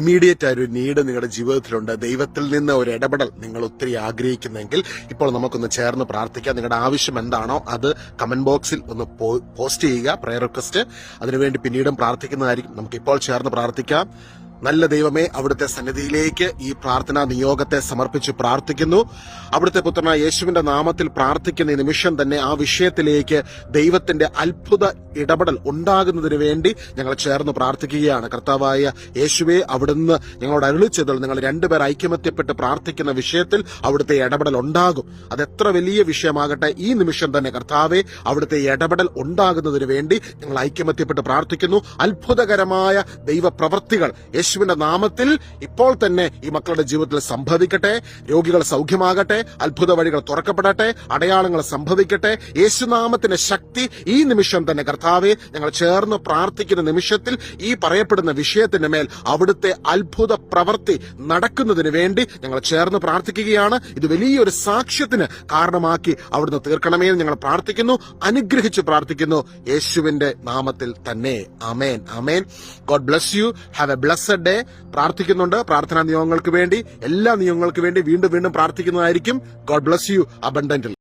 Immediate ആയ ഒരു need നിങ്ങളുടെ ജീവിതത്തിലുണ്ട്. ദൈവത്തിൽ നിന്ന് ഒരു ഇടപെടൽ നിങ്ങൾ ഒത്തിരി ആഗ്രഹിക്കുന്നെങ്കിൽ ഇപ്പോൾ നമുക്കൊന്ന് ചേർന്ന് പ്രാർത്ഥിക്കാം. നിങ്ങളുടെ ആവശ്യം എന്താണോ അത് കമന്റ് ബോക്സിൽ ഒന്ന് പോസ്റ്റ് ചെയ്യുക പ്രയർ റിക്വസ്റ്റ് അതിനുവേണ്ടി പിന്നീടും പ്രാർത്ഥിക്കുന്നതായിരിക്കും. നമുക്ക് ഇപ്പോൾ ചേർന്ന് പ്രാർത്ഥിക്കാം. നല്ല ദൈവമേ അവിടുത്തെ സന്നിധിയിലേക്ക് ഈ പ്രാർത്ഥനാ നിയോഗത്തെ സമർപ്പിച്ച് പ്രാർത്ഥിക്കുന്നു. അവിടുത്തെ പുത്രനായ യേശുവിന്റെ നാമത്തിൽ പ്രാർത്ഥിക്കുന്ന ഈ നിമിഷം തന്നെ ആ വിഷയത്തിലേക്ക് ദൈവത്തിന്റെ അത്ഭുത ഇടപെടൽ ഉണ്ടാകുന്നതിന് വേണ്ടി ഞങ്ങൾ ചേർന്ന് പ്രാർത്ഥിക്കുകയാണ്. കർത്താവായ യേശുവെ അവിടുന്ന് ഞങ്ങളോട് അരുളിച്ചതിൽ നിങ്ങൾ രണ്ടുപേർ ഐക്യമത്യപ്പെട്ട് പ്രാർത്ഥിക്കുന്ന വിഷയത്തിൽ അവിടുത്തെ ഇടപെടൽ ഉണ്ടാകും. അത് എത്ര വലിയ വിഷയമാകട്ടെ ഈ നിമിഷം തന്നെ കർത്താവെ അവിടുത്തെ ഇടപെടൽ ഉണ്ടാകുന്നതിന് വേണ്ടി ഞങ്ങൾ ഐക്യമത്യപ്പെട്ട് പ്രാർത്ഥിക്കുന്നു. അത്ഭുതകരമായ ദൈവപ്രവർത്തികൾ യേശുവിന്റെ നാമത്തിൽ ഇപ്പോൾ തന്നെ ഈ മക്കളുടെ ജീവിതത്തിൽ സംഭവിക്കട്ടെ രോഗികൾ സൗഖ്യമാകട്ടെ അത്ഭുത വഴികൾ തുറക്കപ്പെടട്ടെ അടയാളങ്ങൾ സംഭവിക്കട്ടെ. യേശുനാമത്തിന്റെ ശക്തി ഈ നിമിഷം തന്നെ കർത്താവെ ഞങ്ങൾ ചേർന്ന് പ്രാർത്ഥിക്കുന്ന നിമിഷത്തിൽ ഈ പറയപ്പെടുന്ന വിഷയത്തിന്റെ മേൽ അവിടുത്തെ അത്ഭുത പ്രവൃത്തി നടക്കുന്നതിന് വേണ്ടി ഞങ്ങൾ ചേർന്ന് പ്രാർത്ഥിക്കുകയാണ്. ഇത് വലിയൊരു സാക്ഷ്യത്തിന് കാരണമാക്കി അവിടുന്ന് തീർക്കണമേ എന്ന് ഞങ്ങൾ പ്രാർത്ഥിക്കുന്നു അനുഗ്രഹിച്ച് പ്രാർത്ഥിക്കുന്നു. യേശുവിന്റെ നാമത്തിൽ തന്നെ. Amen amen God bless you. Have a blessed day പ്രാർത്ഥിക്കുന്നുണ്ട്. പ്രാർത്ഥനാ നിയമങ്ങൾക്ക് വേണ്ടി എല്ലാ നിയമങ്ങൾക്ക് വേണ്ടി വീണ്ടും വീണ്ടും പ്രാർത്ഥിക്കുന്നതായിരിക്കും. God bless you abundantly